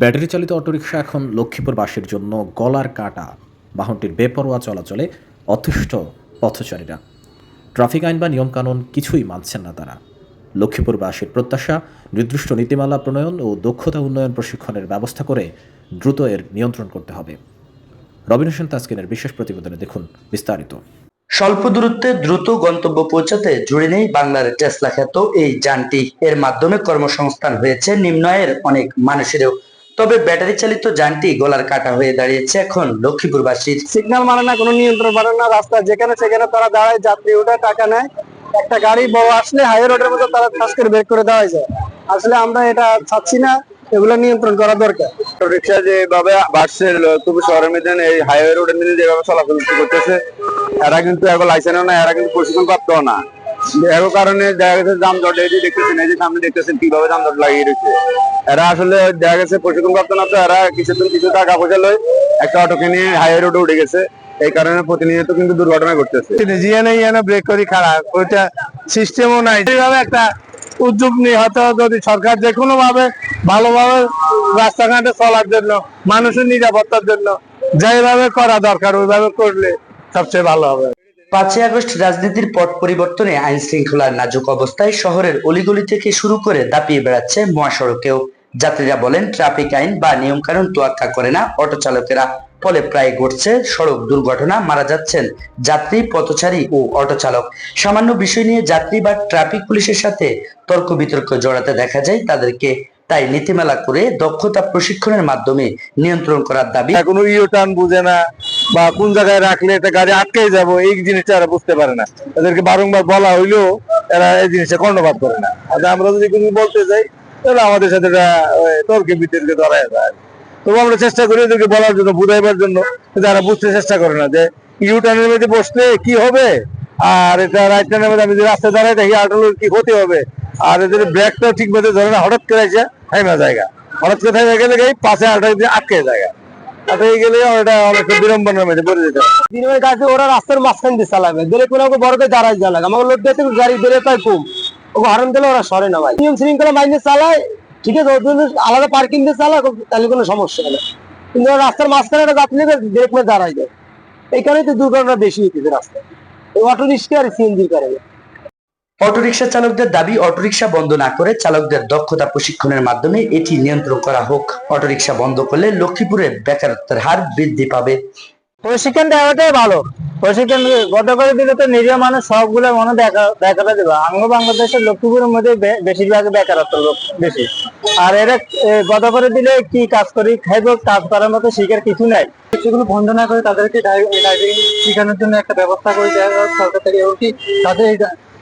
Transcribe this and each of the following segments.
Battery চালিত autorickshaw এখন লক্ষ্মীপুরবাসীর জন্য গলার কাটা। বাহনটির বেপরোয়া চলাচলে অতিষ্ঠ পথচারীরা। ট্রাফিক আইন বা নিয়মকানুন কিছুই মানছেন না তারা। লক্ষ্মীপুরবাসীর প্রত্যাশা, নির্দিষ্ট নীতিমালা প্রণয়ন ও দক্ষতা উন্নয়ন প্রশিক্ষণের ব্যবস্থা করে দ্রুত এর নিয়ন্ত্রণ করতে হবে। রবিন হোসেন তাসকিনের বিশেষ প্রতিবেদনে দেখুন বিস্তারিত। স্বল্প দূরত্বে দ্রুত গন্তব্য পৌঁছাতে জুড়ে নেই বাংলার টেসলা খ্যাত এই যানটি। এর মাধ্যমে কর্মসংস্থান হয়েছে, নিম্ন আয়ের অনেক মানুষেরও। তবে ব্যাটারি চালিত যানটি গলার কাটা হয়ে দাঁড়িয়েছে এখন লক্ষ্মীপুরবাসীর। সিগন্যাল মানে না কোনো নিয়ন্ত্রণ মানে না রাস্তা যেখানে সেখানে তারা দাঁড়ায় যাত্রী ওঠে টাকা নেয়। একটা গাড়ি বড় আসলে হাই রোডের মধ্যে তারা কাজ করে বের করে দেওয়া যায়। আসলে আমরা এটা চাচ্ছি না এগুলো নিয়ন্ত্রণ করা দরকার। রিক্সা যেভাবে বাড়ছে তবু শহরের মধ্যে এই হাইওয়ে রোডের মধ্যে যেভাবে চলাচল করতেছে এরা কিন্তু এখন লাইসেন্স না এরা কিন্তু প্রশিক্ষণ প্রাপ্ত না। কারণে দেখা গেছে যানজট এই যে দেখতেছেন, এই যে সামনে দেখতেছেন কীভাবে যানজট লাগিয়ে রয়েছে এরা আসলে দেখা গেছে প্রশিক্ষণ প্রাপ্ত না তো, এরা কিছুদিন কিছু টাকা পয়সা একটা অটোকে নিয়ে হাইওয়ে রোডে উঠে গেছে। এই কারণে প্রতিনিয়ত কিন্তু দুর্ঘটনা ঘটতেছে। জিয়ানে ইয়ানে ব্রেক করি, খারাপ। ওইটা সিস্টেমও নাই। এইভাবে একটা উদ্যোগ নিয়ে হয়তো যদি সরকার যে কোনো ভাবে ভালোভাবে রাস্তাঘাটে চলার জন্য, মানুষের নিরাপত্তার জন্য যেভাবে করা দরকার, ওইভাবে করলে সবচেয়ে ভালো হবে। পাঁচই আগস্ট রাজনীতির পট পরিবর্তনে আইন শৃঙ্খলার নাজুক অবস্থায় শহরের অলিগলি থেকে শুরু করে দাপিয়ে বেড়াচ্ছে মহাসড়কেও। যাত্রীরা বলেন, ট্রাফিক আইন বা নিয়মকানুন তোয়াক্কা করে না অটো চালকেরা। ফলে প্রায় ঘটছে সড়ক দুর্ঘটনা, মারা যাচ্ছেন যাত্রী, পথচারী ও অটো চালক। সামান্য বিষয় নিয়ে যাত্রী বা ট্রাফিক পুলিশের সাথে তর্ক বিতর্ক জড়াতে দেখা যায়, তাদেরকে তাই নীতিমালা করে দক্ষতা প্রশিক্ষণের মাধ্যমে নিয়ন্ত্রণ করার দাবি কোনো ইউ টার্ন বুঝে না বা কোন জায়গায় রাখলে এটা গাড়ি আটকে যাব, এই জিনিসটা এরা বুঝতে পারে না। এদেরকে বারংবার বলা হইলেও এরা এই জিনিসটা কর্ণপাত করে না। আর আমরা যদি কোনো বলতে যাই, তাহলে আমাদের সাথে এটা তর্কে বিতর্কে ধরায় যায়। তবু আমরা চেষ্টা করি এদেরকে বলার জন্য, বুঝাইবার জন্য এরা বুঝতে চেষ্টা করে না যে ইউ টার্নের মধ্যে বসলে কি হবে? আর এটা রাইট টার্নের মধ্যে আমি যদি রাস্তায় দাঁড়াই দেখি আটলোর কি ক্ষতি হবে? আর এদের ব্রেকটাও ঠিক মতো ধরে না, হঠাৎ করে এসে থাইমা জায়গা। হঠাৎ করে থাইমা গেলে পাশে আটা দিয়ে আটকে জায়গা। আটকে গেলে ওটা মধ্যে পড়ে যেতে। কাছে ওরা রাস্তার মাঝখান দিয়ে চালাবে। কোনো বড় করে দাঁড়াই যা লাগে দিতে গাড়ি দিলে তাই কম। ওকে হরন দিলে ওরা সরে না ভাই। নিয়ম শৃঙ্খলা মাইনে চালায়। ঠিক আছে, ওদের আলাদা পার্কিং দিয়ে চালায় তাহলে কোনো সমস্যা নেই। কিন্তু রাস্তার মাঝখানে একটা যাত্রী ব্রেক মেরে দাঁড়াই যায়। এই কারণেই তো দুর্ঘটনা বেশি হইতেছে রাস্তায়। অটো রিক্সা আর সিএনজির কারণে অটোরিকশা চালকদের দাবি, অটোরিকশা বন্ধ না করে চালকদের দক্ষতা প্রশিক্ষণের মাধ্যমে এটি নিয়ন্ত্রণ করা হোক। অটোরিকশা বন্ধ করলে লক্ষ্মীপুরে বেকারত্বের হার বৃদ্ধি পাবে। প্রশিক্ষণ দেওয়াটাই ভালো। প্রশিক্ষণ গত করে দিলে তো নিরীহ মানুষ সবগুলো মনে দেখাতে দেবে আমিও বাংলাদেশের লক্ষ্মীপুরের মধ্যে বেশিরভাগ বেকারত্ব লোক বেশি। আর এরা গত করে দিলে কি কাজ করি, খাইব, কাজ করার মতো শিকার কিছু নাই। সেগুলো বন্ধ না করে তাদেরকে ড্রাইভিং শেখানোর জন্য একটা ব্যবস্থা করে দেওয়া সরকার থেকে। এবং কি তাদের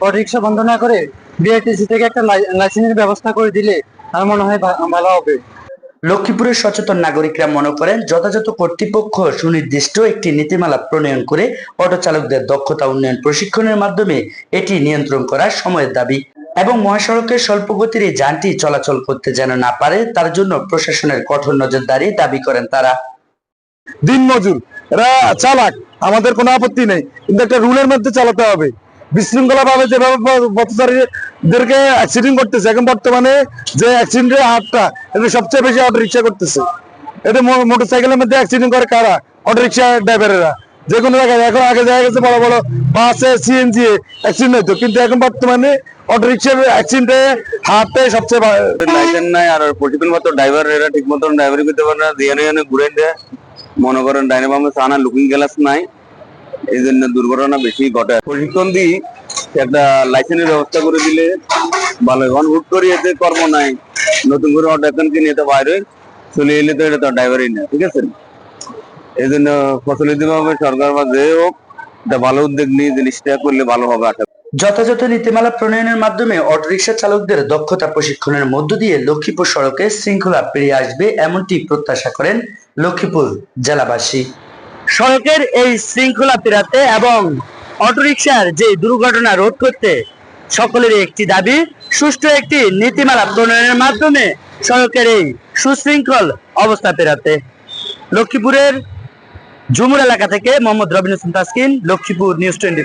অটো রিক্সা বন্ধ না করে বিআরটিসি থেকে একটা লাইসেন্সের ব্যবস্থা করে দিলে আমার মনে হয় ভালো হবে। লক্ষ্মীপুরের সচেতন নাগরিকরা মনে করেন যথাযথ কর্তৃপক্ষ সুনির্দিষ্ট একটি নীতিমালা প্রণয়ন করে অটো চালকদের দক্ষতা উন্নয়ন প্রশিক্ষণের মাধ্যমে এটি নিয়ন্ত্রণ করা সময়ের দাবি এবং মহাসড়কের স্বল্প গতির এই যানটি চলাচল করতে যেন না পারে তার জন্য প্রশাসনের কঠোর নজরদারি দাবি করেন তারা। দিন মজুর এরা চালাক আমাদের কোনো আপত্তি নেই কিন্তু একটা রুলের মধ্যে চালাতে হবে। বিশৃঙ্খলা ভাবে যেভাবে পথচারীদেরকে অ্যাক্সিডেন্ট করতেছে, এখন বর্তমানে যে অ্যাক্সিডেন্টের হারটা এটা সবচেয়ে বেশি অটো রিক্সা করতেছে। এটা মোটর সাইকেলের মধ্যে অ্যাক্সিডেন্ট করে কারা? অটো রিক্সা ড্রাইভারেরা যে কোনো জায়গায়, এখন আগে দেখা গেছে বড় বড় বাসে সিএনজি অ্যাক্সিডেন্ট হতো কিন্তু এখন বর্তমানে অটো রিক্সার অ্যাক্সিডেন্টের হারটাই সবচেয়ে লাইসেন্স নাই আর প্রশিক্ষণ মতো ড্রাইভার এরা ঠিক মতন ড্রাইভারি করতে পারে না। দিয়ে ঘুরে দেয়। মনে করেন ডাইনামামে সানা লুকিং গ্লাস নাই। এই জন্য দুর্ঘটনা বেশি ঘটে। প্রশিক্ষণ দিই একটা লাইসেন্সের ব্যবস্থা করে দিলে ভালো এখন হুট করে এতে কর্ম নাই। নতুন করে অটো বাইরে চলে এলে তো এটা তো ড্রাইভারই না ঠিক আছে? এই জন্য সরকার বা যে হোক, একটা ভালো উদ্যোগ নিয়ে জিনিসটা করলে ভালো হবে আশা যথাযথ নীতিমালা প্রণয়নের মাধ্যমে অটোরিকশা চালকদের দক্ষতা প্রশিক্ষণের মধ্য দিয়ে লক্ষ্মীপুর সড়কে শৃঙ্খলা পেরিয়ে আসবে এমনটি প্রত্যাশা করেন লক্ষ্মীপুর জেলাবাসী। সড়কের এই শৃঙ্খলা ফেরাতে এবং অটোরিকশার যে দুর্ঘটনা রোধ করতে সকলের একটি দাবি, সুষ্ঠু একটি নীতিমালা প্রণয়নের মাধ্যমে সড়কের এই সুশৃঙ্খল অবস্থা ফেরাতে। লক্ষ্মীপুরের ঝুমুর এলাকা থেকে মোহাম্মদ রবিন হোসেন তাসকিন, লক্ষ্মীপুর নিউজ টোয়েন্টি